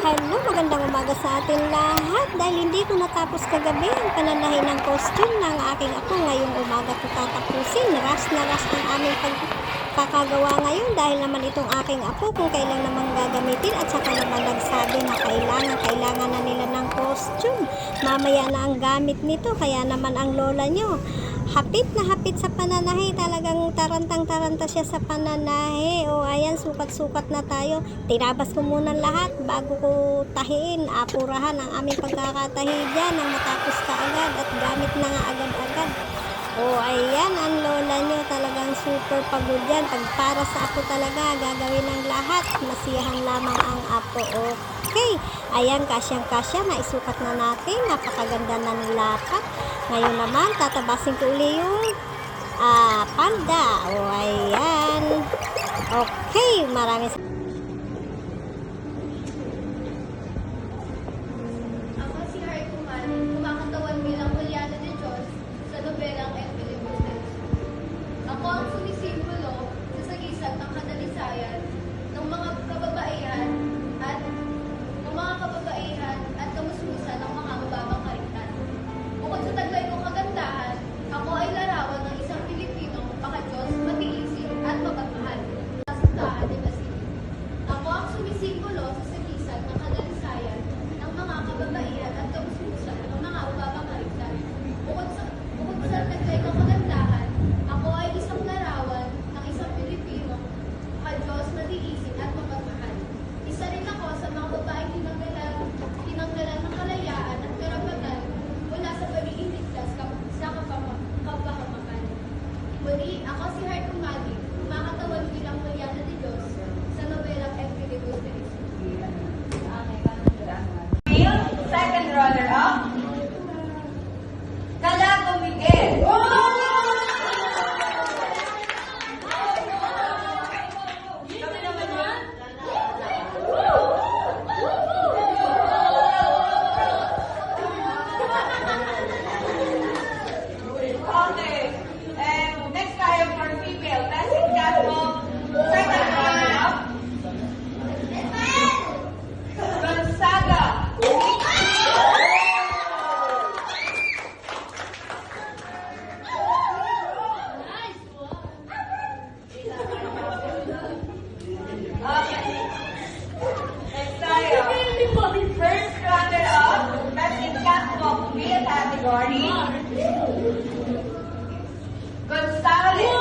Hello, magandang umaga sa atin lahat. Dahil hindi ko natapos kagabi ang pananahin ng costume ng aking apo ngayong umaga ko tatapusin. Ras na ras ang aming pagkakagawa ngayon dahil naman itong aking apo kung kailan naman gagamitin at saka naman nagsabi na kailangan, kailangan na nila ng costume. Mamaya na ang gamit nito kaya naman ang lola nyo hapit na hapit sa pananahe. Talagang tarantang-taranta siya sa pananahe. O ayan, sukat-sukat na tayo. Tinabas ko muna lahat bago ko tahiin. Apurahan ang aming pagkakatahi dyan nang matapos ka agad at gamit na nga agad-agad. O ayan, ang lola nyo talagang super pagod yan. Pag para sa ako talaga, gagawin ng lahat. Masiyahan lamang ang apo. Okay, ayan, kasyang-kasya. Naisukat na natin. Napakaganda na nilapat. Ngayon naman, tatabasin ko uli yung ah, panda. O, ayan. Okay, maraming body. Gonzalez.